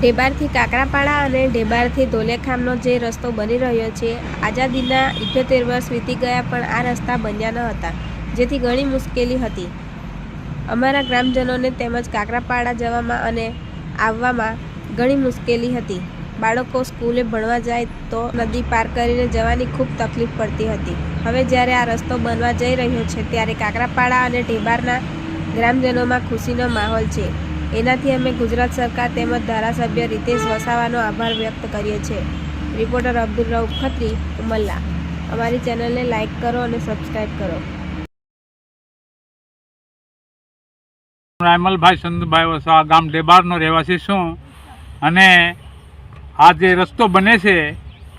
ઢેબારથી કાકરાપાડા અને ઢેબારથી ધોલેખામનો જે રસ્તો બની રહ્યો છે, આઝાદીના ઇઠ્યોતેર વર્ષ વીતી ગયા પણ આ રસ્તા બન્યા ન હતા, જેથી ઘણી મુશ્કેલી હતી. અમારા ગ્રામજનોને તેમજ કાકરાપાડા જવામાં અને આવવામાં ઘણી મુશ્કેલી હતી. બાળકો સ્કૂલે ભણવા જાય તો નદી પાર કરીને જવાની ખૂબ તકલીફ પડતી હતી. હવે જ્યારે આ રસ્તો બનવા જઈ રહ્યો છે, ત્યારે કાકરાપાડા અને ઢેબારના ગ્રામજનોમાં ખુશીનો માહોલ છે. એનાથી અમે ગુજરાત સરકાર તેમજ ધારાસભ્ય રીતેશ વસાવાનો આભાર વ્યક્ત કરીએ છીએ. રિપોર્ટર અબ્દુલ રઉફ ખત્રી, ઉમલ્લા. અમારી ચેનલને લાઇક કરો અને સબસ્ક્રાઈબ કરો. રાયમલભાઈ સંતભાઈ વસવા ગામ ડેબારનો રહેવાસી છું અને આ જે રસ્તો બને છે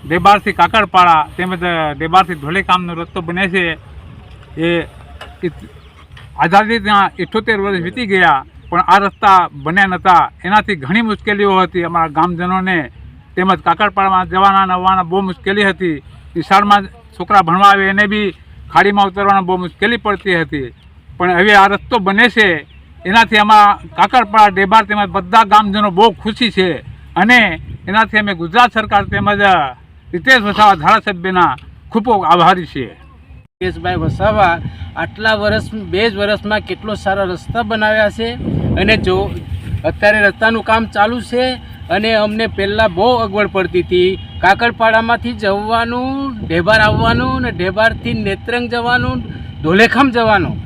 ડેબારથી કાકડપાડા તેમજ ડેબારથી ધોલેકામનો રસ્તો બને છે, એ આઝાદીના ઇઠોતેર વર્ષ વીતી ગયા પણ આ રસ્તા બન્યા નહોતા એનાથી ઘણી મુશ્કેલીઓ હતી. અમારા ગામજનોને તેમજ કાકડપાડામાં જવાના આવવાના બહુ મુશ્કેલી હતી. નિશાળમાં છોકરા ભણવા આવે એને બી ખાડીમાં ઉતરવાના બહુ મુશ્કેલી પડતી હતી. પણ હવે આ રસ્તો બને છે. એનાથી અમારા કાકડપાડા, ડેબાર તેમજ બધા ગામજનો બહુ ખુશી છે. અને એનાથી અમે ગુજરાત સરકાર તેમજ રીતેશ વસાવા ધારાસભ્યના ખૂબ આભારી છીએ. કેશભાઈ વસાવા આટલા વર્ષ બે જ વર્ષમાં કેટલો સારા રસ્તા બનાવ્યા છે. અને જો, અત્યારે રસ્તાનું કામ ચાલુ છે અને અમને પહેલાં બહુ અગવડ પડતી હતી. કાકડપાડામાંથી જવાનું, ઢેબાર આવવાનું ને ઢેબારથી નેત્રંગ જવાનું, ધોલેખામ જવાનું.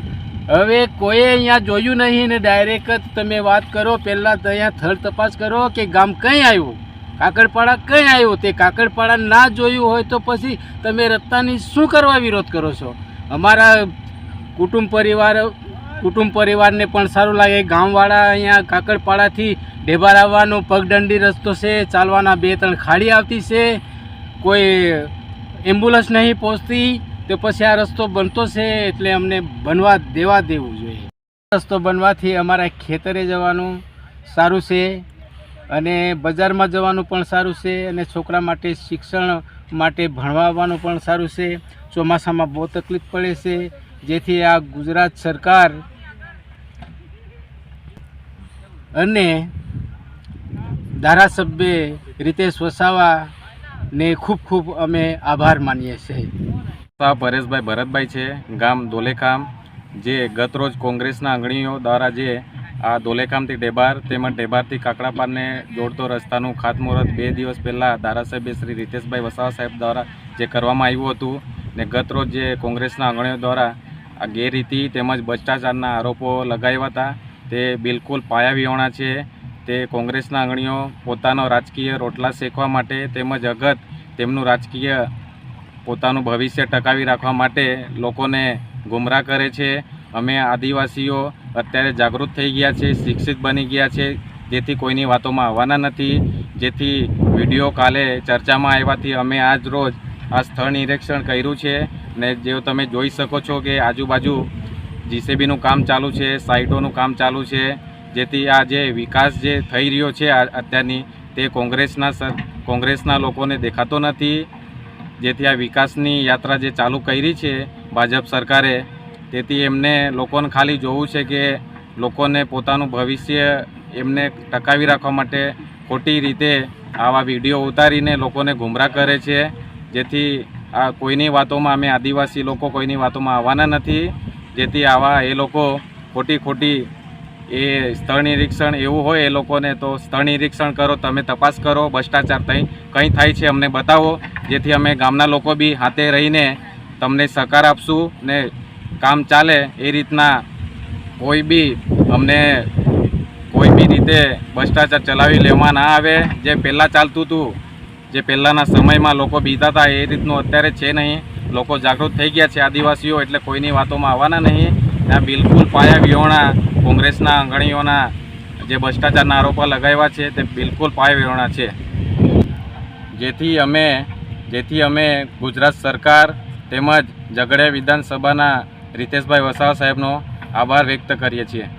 હવે કોઈએ અહીંયા જોયું નહીં ને ડાયરેક્ટ તમે વાત કરો, પહેલાં તો અહીંયા થળ તપાસ કરો કે ગામ કંઈ આવ્યું? કાકડપાડા કઈ આવ્યું? તે કાકડપાડા ના જોયું હોય તો પછી તમે રસ્તાની શું કરવા વિરોધ કરો છો? અમારા કુટુંબ પરિવાર, કુટુંબ પરિવારને પણ સારું લાગે. ગામવાળા અહીંયા કાકડપાડાથી ઢેબાર આવવાનો પગદંડી રસ્તો છે, ચાલવાના બે ત્રણ ખાડી આવતી છે. કોઈ એમ્બ્યુલન્સ નહીં પહોંચતી તો પછી આ રસ્તો બનતો છે એટલે અમને બનવા દેવા દેવું જોઈએ. રસ્તો બનવાથી અમારા ખેતરે જવાનું સારું છે. અને બજારમાં જવાનું પણ સારું છે અને છોકરા માટે શિક્ષણ માટે ભણવા પણ સારું છે. ચોમાસામાં બહુ તકલીફ પડે છે. જેથી આ ગુજરાત સરકાર અને ધારાસભ્ય રીતેશ વસાવાને ખૂબ ખૂબ અમે આભાર માનીએ છીએ. શાહ પરેશભાઈ ભરતભાઈ છે, ગામ દોલેખામ, જે ગતરોજ કોંગ્રેસના આંગણીઓ દ્વારા જે આ દોલેકામથી ડેબાર તેમજ ડેબારથી કાકડાપારને જોડતો રસ્તાનું ખાતમુહૂર્ત બે દિવસ પહેલાં ધારાસભ્ય શ્રી રીતેશભાઈ વસાવા સાહેબ દ્વારા જે કરવામાં આવ્યું હતું ને ગતરોજ જે કોંગ્રેસના અગ્રણીઓ દ્વારા આ ગેરરીતિ તેમજ ભ્રષ્ટાચારના આરોપો લગાવ્યા હતા, તે બિલકુલ પાયાવિહોણા છે. તે કોંગ્રેસના અગ્રણીઓ પોતાનો રાજકીય રોટલા શેકવા માટે તેમજ અગત તેમનું રાજકીય પોતાનું ભવિષ્ય ટકાવી રાખવા માટે લોકોને ગુમરાહ કરે છે. અમે આદિવાસીઓ અત્યારે જાગૃત થઈ ગયા છે, શિક્ષિત બની ગયા છે. જેથી કોઈની વાતોમાં આવવાના નથી. જેથી વીડિયો કાલે ચર્ચામાં આવ્યાથી અમે આજ રોજ આ સ્થળ નિરીક્ષણ કર્યું છે. ને જેઓ તમે જોઈ શકો છો કે આજુબાજુ જીસીબીનું કામ ચાલુ છે, સાઇટોનું કામ ચાલુ છે. જેથી આ જે વિકાસ જે થઈ રહ્યો છે અત્યારની તે કોંગ્રેસના કોંગ્રેસના લોકોને દેખાતો નથી. જેથી આ વિકાસની યાત્રા જે ચાલુ કરી છે, ભાજપ સરકારે તેથી એમને લોકોને ખાલી જોવું છે કે લોકોને પોતાનું ભવિષ્ય એમને ટકાવી રાખવા માટે ખોટી રીતે આવા વીડિયો ઉતારીને લોકોને ગુમરાહ કરે છે. જેથી આ કોઈની વાતોમાં અમે આદિવાસી લોકો કોઈની વાતોમાં આવવાના નથી. જેથી આવા એ લોકો ખોટી ખોટી એ સ્થળ નિરીક્ષણ એવું હોય એ લોકોને તો સ્થળ નિરીક્ષણ કરો, તમે તપાસ કરો, ભ્રષ્ટાચાર થઈ કંઈ થાય છે અમને બતાવો. જેથી અમે ગામના લોકો બી હાથે રહીને તમને સહકાર આપશું ને કામ ચાલે એ રીતના કોઈ બી અમને કોઈ બી રીતે ભ્રષ્ટાચાર ચલાવી લેવા ના આવે. જે પહેલાં ચાલતું હતું, જે પહેલાંના સમયમાં લોકો બીતા હતા, એ રીતનું અત્યારે છે નહીં. લોકો જાગૃત થઈ ગયા છે આદિવાસીઓ, એટલે કોઈની વાતોમાં આવવાના નહીં. ત્યાં બિલકુલ પાયા વિહોણા કોંગ્રેસના અંગણીઓના જે ભ્રષ્ટાચારના આરોપો લગાવ્યા છે, તે બિલકુલ પાયા વિહોણા છે. જેથી અમે જેથી અમે ગુજરાત સરકાર તેમજ ઝઘડિયા વિધાનસભાના રીતેશભાઈ વસાવા સાહેબનો આભાર વ્યક્ત કરીએ છીએ.